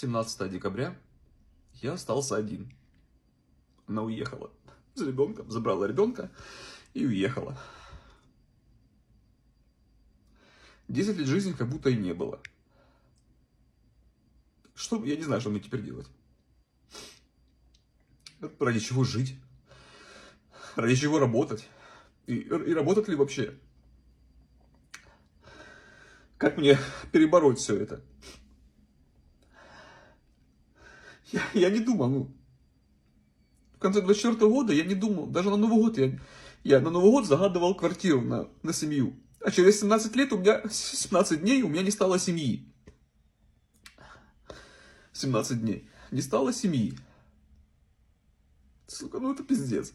17 декабря я остался один. Она уехала с ребенком, забрала ребенка и уехала. 10 лет жизни как будто и не было. Что, я не знаю, что мне теперь делать. Ради чего жить? Ради чего работать? И, и работать ли вообще? Как мне перебороть все это? Я, я не думал, ну. В конце 24 года я не думал, даже на Новый год я, я на Новый год загадывал квартиру на, на семью. А через 17 лет у меня, 17 дней у меня не стало семьи. 17 дней. Не стало семьи. Сука, ну это пиздец.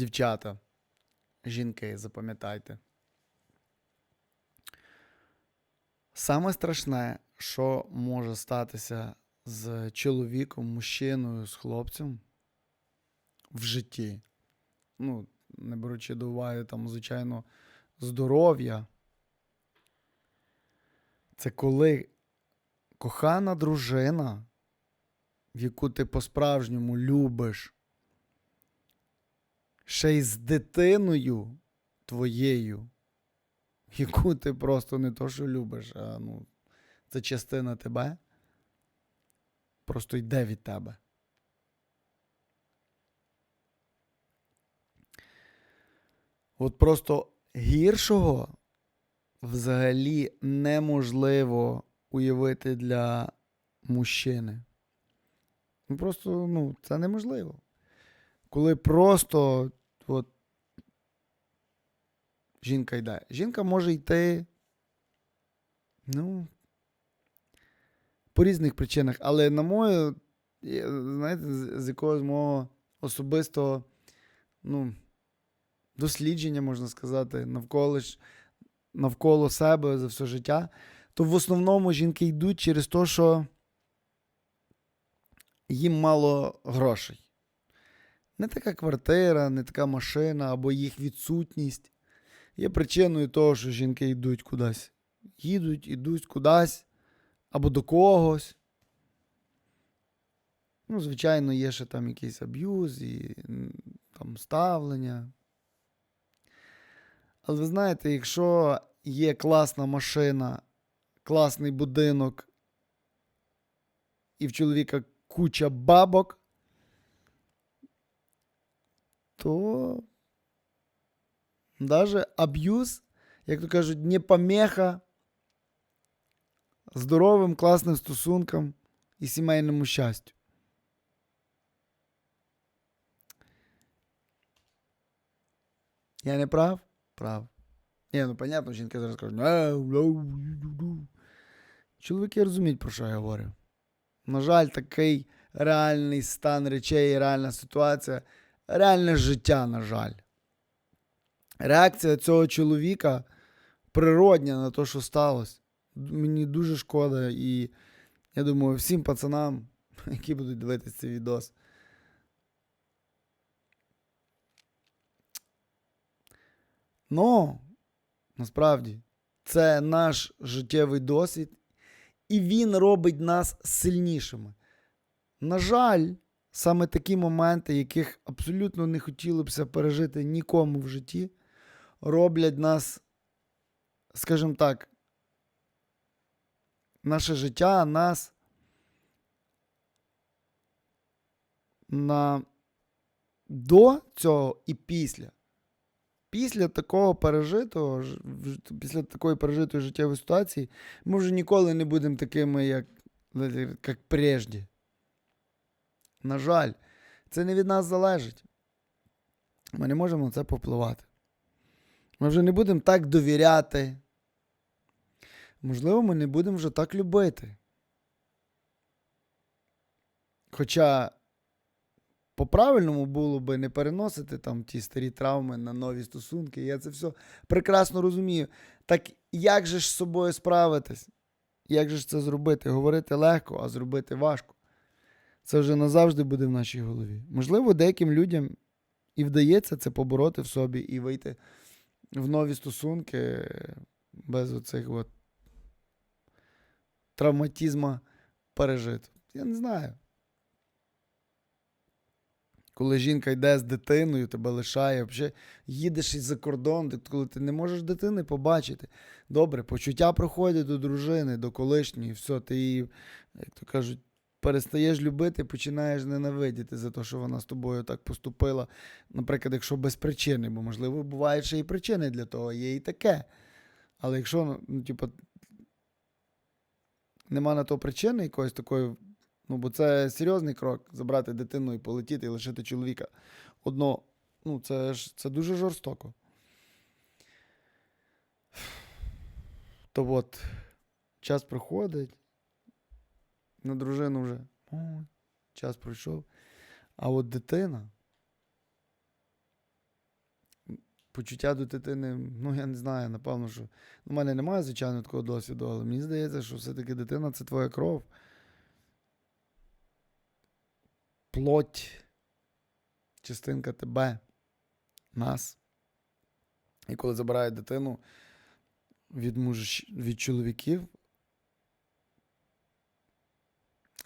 Дівчата, жінки, запам'ятайте. Саме страшне, що може статися з чоловіком, мужчиною, з хлопцем в житті. Ну, не беручи до уваги, там, звичайно, здоров'я. Це коли кохана дружина, в яку ти по-справжньому любиш, ще й з дитиною твоєю, яку ти просто не то, що любиш, а ну, це частина тебе, просто йде від тебе. От просто гіршого взагалі неможливо уявити для мужчини. Ну, Просто ну, це неможливо коли просто от, жінка йде. Жінка може йти, ну, по різних причинах, але на мою, знаєте, з, якогось мого особистого, ну, дослідження, можна сказати, навколо, навколо себе за все життя, то в основному жінки йдуть через те, що їм мало грошей. Не така квартира, не така машина або їх відсутність є причиною того, що жінки йдуть кудись. Їдуть, ідуть кудись або до когось. Ну, звичайно, є ще там якийсь аб'юз і там ставлення. Але ви знаєте, якщо є класна машина, класний будинок, і в чоловіка куча бабок, то даже аб'юз, як то кажуть, не помеха здоровим, класним стосункам і сімейному щастю. Я не прав? Прав. Ні, ну понятно, жінки зараз кажуть. Чоловіки розуміють, про що я говорю. На жаль, такий реальний стан речей, реальна ситуація реальне життя, на жаль. Реакція цього чоловіка природня на те, що сталося. Мені дуже шкода, і я думаю, всім пацанам, які будуть дивитися цей відос. Ну, насправді, це наш життєвий досвід, і він робить нас сильнішими. На жаль, саме такі моменти, яких абсолютно не хотілося б пережити нікому в житті, роблять нас, скажімо так, наше життя, нас на до цього і після. Після такого пережитого, після такої пережитої життєвої ситуації, ми вже ніколи не будемо такими, як, як прежде. На жаль, це не від нас залежить. Ми не можемо на це повпливати. Ми вже не будемо так довіряти. Можливо, ми не будемо вже так любити. Хоча по-правильному було би не переносити там ті старі травми на нові стосунки. Я це все прекрасно розумію. Так як же ж з собою справитись? Як же ж це зробити? Говорити легко, а зробити важко. Це вже назавжди буде в нашій голові. Можливо, деяким людям і вдається це побороти в собі і вийти в нові стосунки без оцих от травматизма пережити. Я не знаю. Коли жінка йде з дитиною, тебе лишає, взагалі їдеш із за кордон, коли ти не можеш дитини побачити. Добре, почуття проходять до дружини, до колишньої, все, ти її, як то кажуть, перестаєш любити, починаєш ненавидіти за те, що вона з тобою так поступила. Наприклад, якщо без причини, бо, можливо, бувають ще і причини для того, є і таке. Але якщо, ну, ну, типу, нема на то причини якоїсь такої, ну, бо це серйозний крок забрати дитину і полетіти і лишити чоловіка. Одно, ну, це ж це дуже жорстоко. То от, час проходить, на дружину вже ой, час пройшов. А от дитина. Почуття до дитини, ну я не знаю, напевно, що. У мене немає, звичайно, такого досвіду, але мені здається, що все-таки дитина це твоя кров. Плоть, частинка тебе, нас. І коли забирають дитину від, муж... від чоловіків,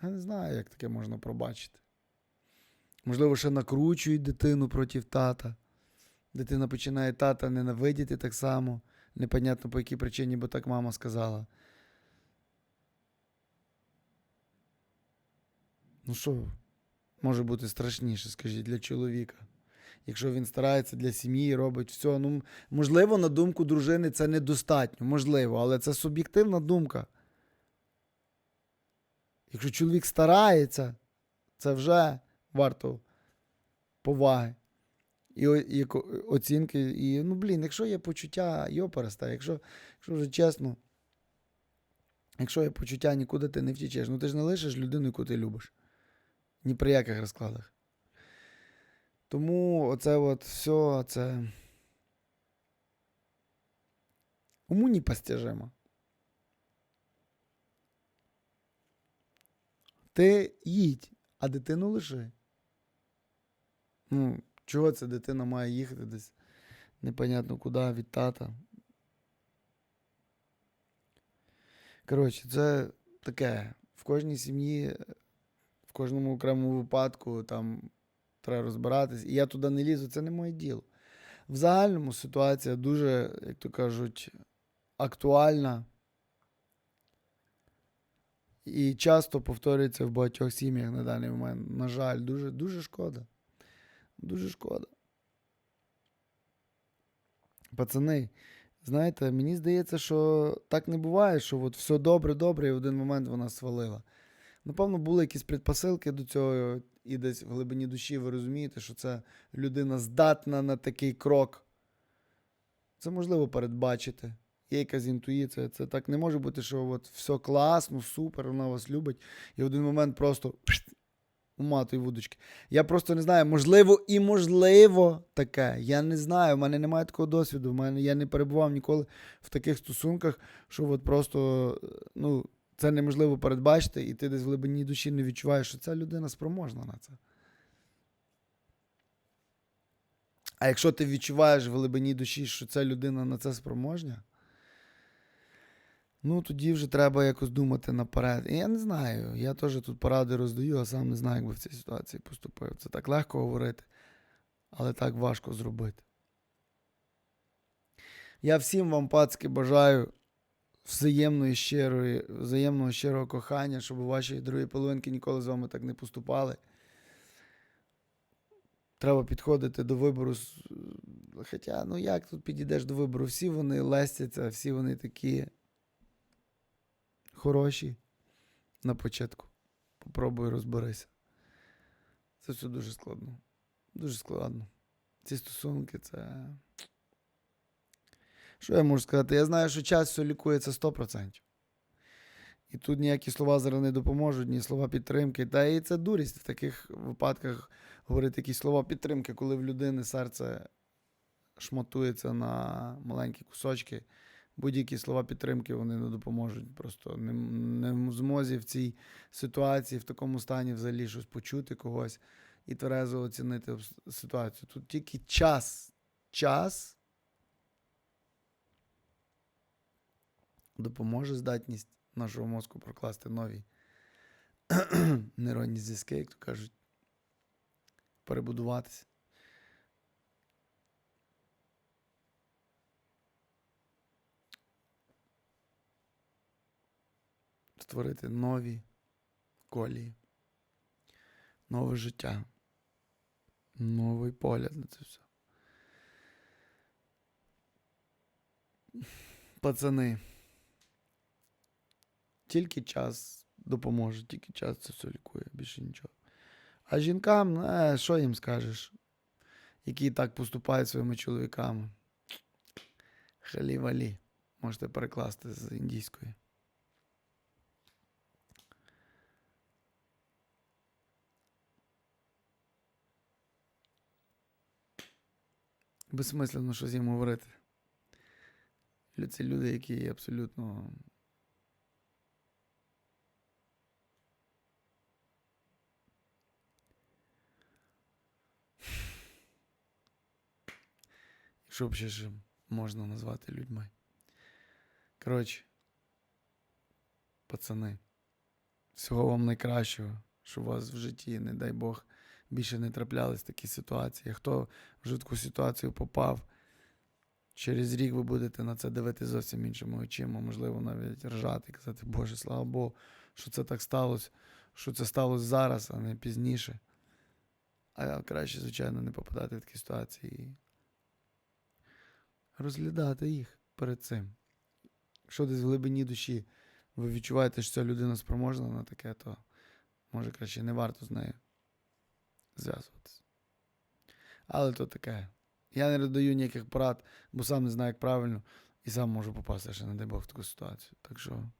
я не знаю, як таке можна пробачити. Можливо, ще накручують дитину проти тата. Дитина починає тата ненавидіти так само. Непонятно по якій причині, бо так мама сказала. Ну що може бути страшніше, скажіть, для чоловіка? Якщо він старається для сім'ї, робить все. Ну, можливо, на думку дружини це недостатньо, можливо, але це суб'єктивна думка. Якщо чоловік старається, це вже варто поваги і, і оцінки. І, ну, блін, якщо є почуття, його. Якщо, якщо вже чесно, якщо є почуття, нікуди ти не втічеш. Ну ти ж не лишиш людину, яку ти любиш. Ні при яких розкладах. Тому оце от все, це. Уму непостижимо. Ти їдь, а дитину лиши. Ну, чого ця дитина має їхати десь непонятно куди від тата. Коротше, це таке. В кожній сім'ї, в кожному окремому випадку там треба розбиратись. І я туди не лізу, це не моє діло. В загальному ситуація дуже, як то кажуть, актуальна. І часто повторюється в багатьох сім'ях на даний момент. На жаль, дуже, дуже шкода. Дуже шкода. Пацани, знаєте, мені здається, що так не буває, що от все добре-добре, і в один момент вона свалила. Напевно, були якісь предпосилки до цього, і десь в глибині душі ви розумієте, що це людина здатна на такий крок. Це можливо передбачити. Є якась інтуїція. Це так не може бути, що от все класно, супер, вона вас любить, і в один момент просто уматує вудочки. Я просто не знаю, можливо, і можливо таке. Я не знаю. У мене немає такого досвіду. В мене я не перебував ніколи в таких стосунках, що от просто ну, це неможливо передбачити, і ти десь в глибині душі не відчуваєш, що ця людина спроможна на це. А якщо ти відчуваєш в глибині душі, що ця людина на це спроможня, ну тоді вже треба якось думати наперед. І я не знаю, я теж тут поради роздаю, а сам не знаю, як би в цій ситуації поступив. Це так легко говорити, але так важко зробити. Я всім вам, пацки, бажаю взаємної щирої, взаємного щирого кохання, щоб ваші другі половинки ніколи з вами так не поступали. Треба підходити до вибору. Хоча, ну як тут підійдеш до вибору? Всі вони лестяться, всі вони такі хороші на початку. Попробуй розберися. Це все дуже складно. Дуже складно. Ці стосунки це. Що я можу сказати? Я знаю, що час все лікується 100%. І тут ніякі слова зараз не допоможуть, ні слова підтримки. Та і це дурість в таких випадках говорити якісь слова підтримки, коли в людини серце шматується на маленькі кусочки будь-які слова підтримки вони не допоможуть. Просто не, не в змозі в цій ситуації, в такому стані взагалі щось почути когось і тверезо оцінити ситуацію. Тут тільки час. Час допоможе здатність нашого мозку прокласти нові нейронні зв'язки, як то кажуть, перебудуватися. Створити нові колії, нове життя, новий погляд на це все. Пацани. Тільки час допоможе, тільки час це все лікує, більше нічого. А жінкам, е, що їм скажеш, які так поступають своїми чоловіками? Халі-валі. Можете перекласти з індійської. Безсмислено щось їм говорити. Це люди, які абсолютно. Що б ще ж можна назвати людьми? Коротше, пацани, всього вам найкращого, що у вас в житті, не дай Бог, більше не траплялись такі ситуації. Хто в таку ситуацію попав, через рік ви будете на це дивитися зовсім іншими очима, можливо, навіть ржати і казати, Боже, слава Богу, що це так сталося, що це сталося зараз, а не пізніше. А краще, звичайно, не попадати в такі ситуації і розглядати їх перед цим. Якщо десь в глибині душі ви відчуваєте, що ця людина спроможна на таке, то може краще не варто з нею зв'язуватися. Але то таке. Я не даю ніяких порад, бо сам не знаю, як правильно, і сам можу попасти ще, не дай Бог, в таку ситуацію. Так що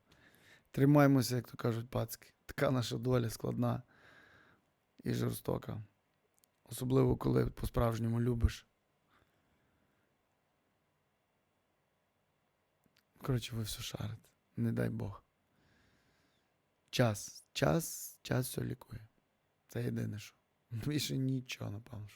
тримаємося, як то кажуть, пацки. Така наша доля складна і жорстока. Особливо, коли по-справжньому любиш. Коротше, ви все шарите. Не дай Бог. Час. Час, час все лікує. Це єдине, що. Більше нічого, напевно.